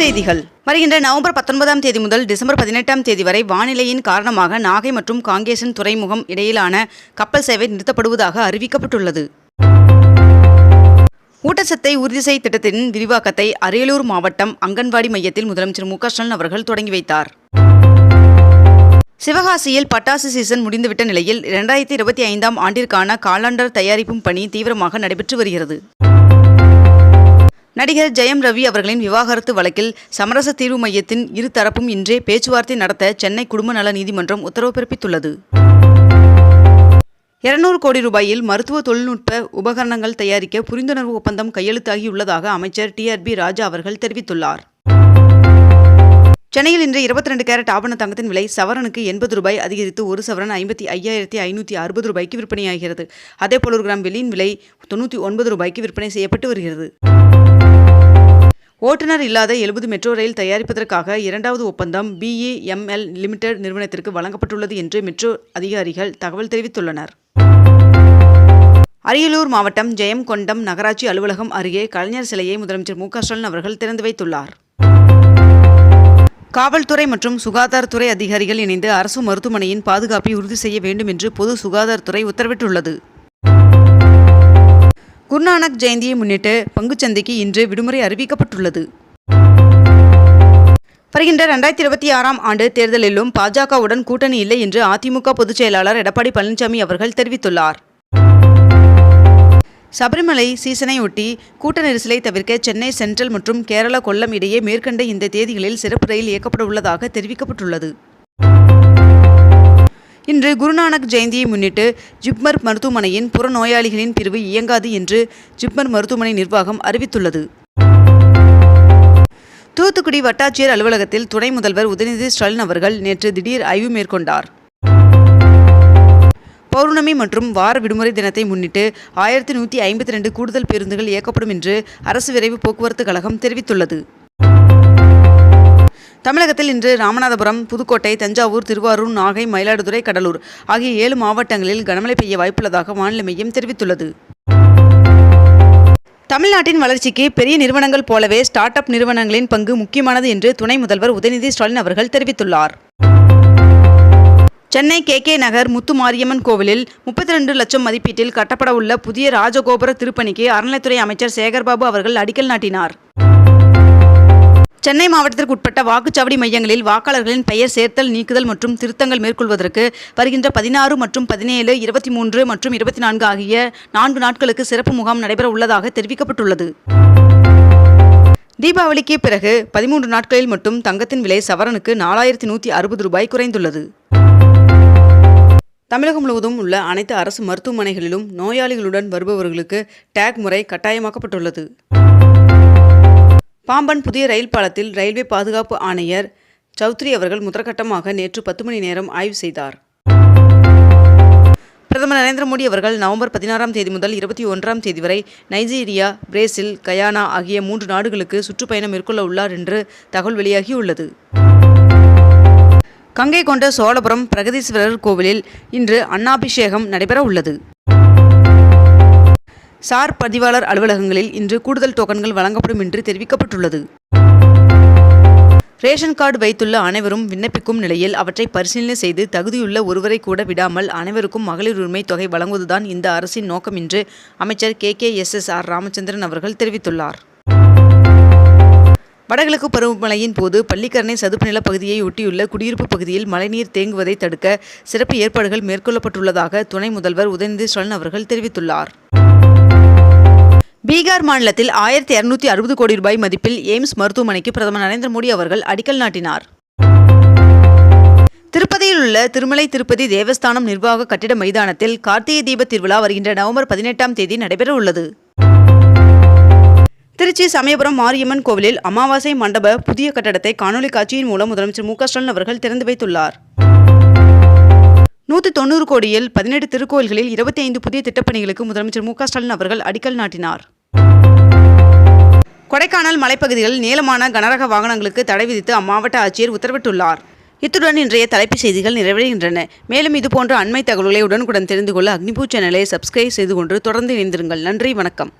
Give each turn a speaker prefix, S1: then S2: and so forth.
S1: செய்திகள் வருகின்ற நவம்பர் பத்தொன்பதாம் தேதி முதல் டிசம்பர் பதினெட்டாம் தேதி வரை வானிலையின் காரணமாக நாகை மற்றும் காங்கேசன் துறைமுகம் இடையிலான கப்பல் சேவை நிறுத்தப்படுவதாக அறிவிக்கப்பட்டுள்ளது ஊட்டச்சத்தை உறுதி செய் திட்டத்தின் விரிவாக்கத்தை அரியலூர் மாவட்டம் அங்கன்வாடி மையத்தில் முதலமைச்சர் மு ஸ்டாலின் அவர்கள் தொடங்கி வைத்தார் சிவகாசியில் பட்டாசு சீசன் முடிந்துவிட்ட நிலையில் இரண்டாயிரத்தி இருபத்தி ஐந்தாம் ஆண்டிற்கான காலாண்டர் தயாரிப்பும் பணி தீவிரமாக நடைபெற்று வருகிறது நடிகர் ஜெயம் ரவி அவர்களின் விவாகரத்து வழக்கில் சமரச தீர்வு மையத்தின் இரு தரப்பும் இன்றே பேச்சுவார்த்தை நடத்த சென்னை குடும்ப நல நீதிமன்றம் உத்தரவு பிறப்பித்துள்ளது இருநூறு கோடி ரூபாயில் மருத்துவ தொழில்நுட்ப உபகரணங்கள் தயாரிக்க புரிந்துணர்வு ஒப்பந்தம் கையெழுத்தாகியுள்ளதாக அமைச்சர் டி ஆர் பி ராஜா அவர்கள் தெரிவித்துள்ளார் சென்னையில் இன்று இருபத்தி ரெண்டு கேரட் ஆபண தங்கத்தின் விலை சவரனுக்கு எண்பது ரூபாய் அதிகரித்து ஒரு சவரன் ஐம்பத்தி ஐயாயிரத்தி ஐநூற்றி அறுபது ரூபாய்க்கு விற்பனையாகிறது அதேபோல் ஒரு கிராம் வெளியின் விலை தொண்ணூற்றி ஒன்பது ரூபாய்க்கு விற்பனை செய்யப்பட்டு வருகிறது ஓட்டுநர் இல்லாத எழுபது மெட்ரோ ரயில் தயாரிப்பதற்காக இரண்டாவது ஒப்பந்தம் பிஇஎம்எல் லிமிடெட் நிறுவனத்திற்கு வழங்கப்பட்டுள்ளது என்று மெட்ரோ அதிகாரிகள் தகவல் தெரிவித்துள்ளனர் அரியலூர் மாவட்டம் ஜெயம்கொண்டம் நகராட்சி அலுவலகம் அருகே கலைஞர் சிலையை முதலமைச்சர் மு ஸ்டாலின் அவர்கள் திறந்து வைத்துள்ளார் காவல்துறை மற்றும் சுகாதாரத்துறை அதிகாரிகள் இணைந்து அரசு மருத்துவமனையின் பாதுகாப்பை உறுதி செய்ய வேண்டும் என்று பொது சுகாதாரத்துறை உத்தரவிட்டுள்ளது குருநானக் ஜெயந்தியை முன்னிட்டு பங்குச்சந்தைக்கு இன்று விடுமுறை அறிவிக்கப்பட்டுள்ளது வருகின்ற ரெண்டாயிரத்தி இருபத்தி ஆறாம் ஆண்டு தேர்தலிலும் பாஜகவுடன் கூட்டணி இல்லை என்று அதிமுக பொதுச் செயலாளர் எடப்பாடி பழனிசாமி அவர்கள் தெரிவித்துள்ளார் சபரிமலை சீசனையொட்டி கூட்ட நெரிசலை தவிர்க்க சென்னை சென்ட்ரல் மற்றும் கேரள கொல்லம் இடையே மேற்கண்ட இந்த தேதிகளில் சிறப்பு ரயில் இயக்கப்பட உள்ளதாக தெரிவிக்கப்பட்டுள்ளது இன்று குருநானக் ஜெயந்தியை முன்னிட்டு ஜிப்மர் மருத்துவமனையின் புறநோயாளிகளின் பிரிவு இயங்காது என்று ஜிப்மர் மருத்துவமனை நிர்வாகம் அறிவித்துள்ளது தூத்துக்குடி வட்டாட்சியர் அலுவலகத்தில் துணை முதல்வர் உதயநிதி ஸ்டாலின் அவர்கள் நேற்று திடீர் ஆய்வு மேற்கொண்டார் பௌர்ணமி மற்றும் வார விடுமுறை தினத்தை முன்னிட்டு ஆயிரத்தி நூற்றி ஐம்பத்தி ரெண்டு கூடுதல் பேருந்துகள் இயக்கப்படும் என்று அரசு விரைவு போக்குவரத்து கழகம் தெரிவித்துள்ளது தமிழகத்தில் இன்று ராமநாதபுரம் புதுக்கோட்டை தஞ்சாவூர் திருவாரூர் நாகை மயிலாடுதுறை கடலூர் ஆகிய ஏழு மாவட்டங்களில் கனமழை பெய்ய வாய்ப்புள்ளதாக வானிலை மையம் தெரிவித்துள்ளது தமிழ்நாட்டின் வளர்ச்சிக்கு பெரிய நிறுவனங்கள் போலவே ஸ்டார்ட் அப் நிறுவனங்களின் பங்கு முக்கியமானது என்று துணை முதல்வர் உதயநிதி ஸ்டாலின் அவர்கள் தெரிவித்துள்ளார் சென்னை கே கே நகர் முத்து மாரியம்மன் கோவிலில் முப்பத்தி ரெண்டு லட்சம் மதிப்பீட்டில் கட்டப்பட உள்ள புதிய ராஜகோபுர திருப்பணிக்கு அறநிலைத்துறை அமைச்சர் சேகர்பாபு அவர்கள் அடிக்கல் நாட்டினார் சென்னை மாவட்டத்திற்கு உட்பட்ட வாக்குச்சாவடி மையங்களில் வாக்காளர்களின் பெயர் சேர்த்தல் நீக்குதல் மற்றும் திருத்தங்கள் மேற்கொள்வதற்கு வருகின்ற பதினாறு மற்றும் பதினேழு இருபத்தி மூன்று மற்றும் இருபத்தி நான்கு ஆகிய நான்கு நாட்களுக்கு சிறப்பு முகாம் நடைபெற உள்ளதாக தெரிவிக்கப்பட்டுள்ளது தீபாவளிக்கு பிறகு பதிமூன்று நாட்களில் மட்டும் தங்கத்தின் விலை சவரனுக்கு நாலாயிரத்தி நூத்தி அறுபது ரூபாய் குறைந்துள்ளது தமிழகம் முழுவதும் உள்ள அனைத்து அரசு மருத்துவமனைகளிலும் நோயாளிகளுடன் வருபவர்களுக்கு டேக் முறை கட்டாயமாக்கப்பட்டுள்ளது பாம்பன் புதிய ரயில் பாலத்தில் ரயில்வே பாதுகாப்பு ஆணையர் சௌத்ரி அவர்கள் முதற்கட்டமாக நேற்று பத்து மணி நேரம் ஆய்வு செய்தார் பிரதமர் நரேந்திர மோடி அவர்கள் நவம்பர் பதினாறாம் தேதி முதல் இருபத்தி ஒன்றாம் தேதி வரை நைஜீரியா பிரேசில் கயானா ஆகிய மூன்று நாடுகளுக்கு சுற்றுப்பயணம் மேற்கொள்ள உள்ளார் என்று தகவல் வெளியாகியுள்ளது கங்கை கொண்ட சோழபுரம் பிரகதீஸ்வரர் கோவிலில் இன்று அன்னாபிஷேகம் நடைபெற உள்ளது சார் பதிவாளர் அலுவலகங்களில் இன்று கூடுதல் டோக்கன்கள் வழங்கப்படும் என்று தெரிவிக்கப்பட்டுள்ளது ரேஷன் கார்டு வைத்துள்ள அனைவரும் விண்ணப்பிக்கும் நிலையில் அவற்றை பரிசீலனை செய்து தகுதியுள்ள ஒருவரை கூட விடாமல் அனைவருக்கும் மகளிர் உரிமை தொகை வழங்குவதுதான் இந்த அரசின் நோக்கம் என்று அமைச்சர் K K S S R Ramachandran அவர்கள் தெரிவித்துள்ளார் வடகிழக்கு பருவமழையின் போது பள்ளிக்கரணை சதுப்பு நில பகுதியை ஒட்டியுள்ள குடியிருப்பு பகுதியில் மழைநீர் தேங்குவதை தடுக்க சிறப்பு ஏற்பாடுகள் மேற்கொள்ளப்பட்டுள்ளதாக துணை முதல்வர் உதயநிதி ஸ்டாலின் அவர்கள் தெரிவித்துள்ளார் பீகார் மாநிலத்தில் ஆயிரத்தி இரநூத்தி அறுபது கோடி ரூபாய் மதிப்பில் எய்ம்ஸ் மருத்துவமனைக்கு பிரதமர் நரேந்திர மோடி அவர்கள் அடிக்கல் நாட்டினார் திருப்பதியில் உள்ள திருமலை திருப்பதி தேவஸ்தானம் நிர்வாக கட்டிட மைதானத்தில் கார்த்திகை தீப திருவிழா வருகின்ற நவம்பர் பதினெட்டாம் தேதி நடைபெற உள்ளது திருச்சி சமயபுரம் மாரியம்மன் கோவிலில் அமாவாசை மண்டப புதிய கட்டடத்தை காணொலி காட்சியின் மூலம் முதலமைச்சர் மு ஸ்டாலின் அவர்கள் திறந்து வைத்துள்ளார் நூற்றி தொண்ணூறு கோடியில் பதினெட்டு திருக்கோயில்களில் இருபத்தி ஐந்து புதிய திட்டப்பணிகளுக்கு முதலமைச்சர் மு ஸ்டாலின் அவர்கள் அடிக்கல் நாட்டினார் கொடைக்கானல் மலைப்பகுதிகளில் நீளமான கனரக வாகனங்களுக்கு தடை விதித்து அம்மாவட்ட ஆட்சியர் உத்தரவிட்டுள்ளார் இத்துடன் இன்றைய தலைப்புச் செய்திகள் நிறைவடைகின்றன மேலும் இதுபோன்ற அண்மை தகவல்களை உடனுக்குடன் தெரிந்து கொள்ள அக்னிபூ சேனலை சப்ஸ்கிரைப் செய்து கொண்டு தொடர்ந்து இணைந்திருங்கள் நன்றி வணக்கம்